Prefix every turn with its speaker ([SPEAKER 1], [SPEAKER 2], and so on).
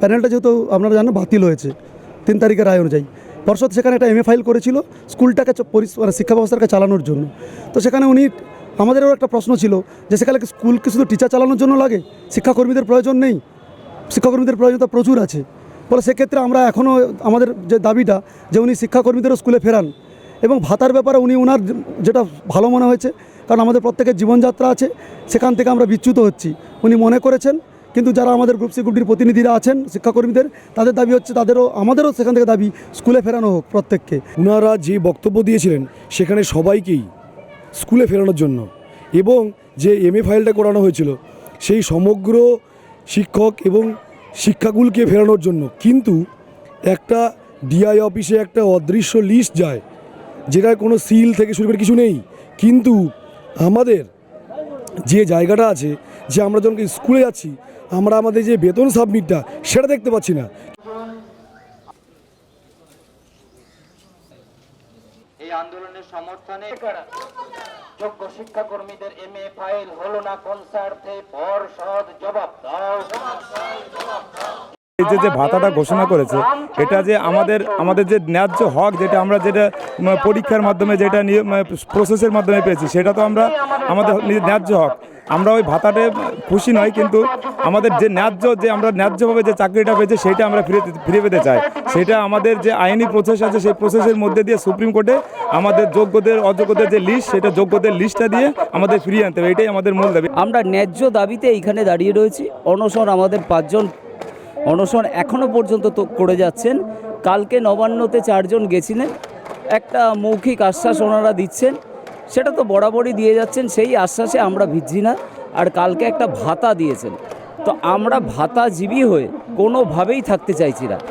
[SPEAKER 1] প্যানেলটা যেহেতু আপনারা জানেন বাতিল হয়েছে, তিন তারিখের রায় অনুযায়ী। পর্ষদ সেখানে একটা এমএ ফাইল করেছিল, স্কুলটাকে মানে শিক্ষা ব্যবস্থাকে চালানোর জন্য। তো সেখানে উনি আমাদেরও একটা প্রশ্ন ছিল যে সেখানে স্কুলকে শুধু টিচার চালানোর জন্য লাগে? শিক্ষাকর্মীদের প্রয়োজন নেই? শিক্ষাকর্মীদের প্রয়োজনতা প্রচুর আছে। ফলে সেক্ষেত্রে আমরা এখনও আমাদের যে দাবিটা যে উনি শিক্ষাকর্মীদেরও স্কুলে ফেরান এবং ভাতার ব্যাপারে উনি ওনার যেটা ভালো মনে হয়েছে, কারণ আমাদের প্রত্যেকের জীবনযাত্রা আছে, সেখান থেকে আমরা বিচ্যুত হচ্ছি। উনি মনে করেছেন, কিন্তু যারা আমাদের গ্রুপ সি গ্রুপটির প্রতিনিধিরা আছেন, শিক্ষাকর্মীদের, তাদের দাবি হচ্ছে তাদেরও, আমাদেরও সেখান থেকে দাবি স্কুলে ফেরানো হোক প্রত্যেককে।
[SPEAKER 2] ওনারা যে বক্তব্য দিয়েছিলেন, সেখানে সবাইকেই স্কুলে ফেরানোর জন্য। এবং যে এমএ ফাইলটা করানো হয়েছিল, সেই সমগ্র শিক্ষক এবং শিক্ষাগুলকে ফেরানোর জন্য। কিন্তু একটা ডিআই অফিসে একটা অদৃশ্য লিস্ট যায়, যেটার কোনো সিল থেকে শুরু করে কিছু নেই। কিন্তু আমাদের যে জায়গাটা আছে, যে আমরা যখন স্কুলে যাচ্ছি, আমরা আমাদের যে বেতন সাবমিটটা সেটা দেখতে পাচ্ছি না।
[SPEAKER 3] আন্দোলনের সমর্থনে যোগ্য শিক্ষাকর্মীদের এম এ ফাইল হলো না কনসার্টে পর্ষদ জবাব দাও।
[SPEAKER 4] এই যে যে ভাতাটা ঘোষণা করেছে, এটা যে আমাদের আমাদের যে ন্যায্য হক যেটা আমরা যেটা পরীক্ষার মাধ্যমে যেটা নিয়ে প্রসেসের মাধ্যমে পেয়েছি, সেটা তো আমরা আমাদের ন্যায্য হক। আমরা ওই ভাতাতে খুশি নয় কিন্তু আমাদের যে ন্যায্য, যে আমরা ন্যায্যভাবে যে চাকরিটা পেয়েছি, সেটা আমরা ফিরে ফিরে পেতে চাই। সেটা আমাদের যে আইনি প্রসেস আছে, সেই প্রসেসের মধ্যে দিয়ে সুপ্রিম কোর্টে আমাদের যোগ্যদের, অযোগ্যদের যে লিস্ট সেটা যোগ্যদের লিস্টটা দিয়ে আমাদের ফিরিয়ে আনতে হবে, এটাই আমাদের মূল দাবি।
[SPEAKER 5] আমরা ন্যায্য দাবিতে এইখানে দাঁড়িয়ে রয়েছি। অনশন আমাদের পাঁচজন অনশন এখনও পর্যন্ত তো করে যাচ্ছেন। কালকে নবান্নতে চারজন গেছিলেন। একটা মৌখিক আশ্বাস ওনারা দিচ্ছেন। সেটা তো বরাবরই দিয়ে যাচ্ছেন, সেই আশ্বাসে আমরা ভিজছি না। আর কালকে একটা ভাতা দিয়েছেন। তো আমরা ভাতাজীবী হয়ে কোনোভাবেই থাকতে চাইছি না।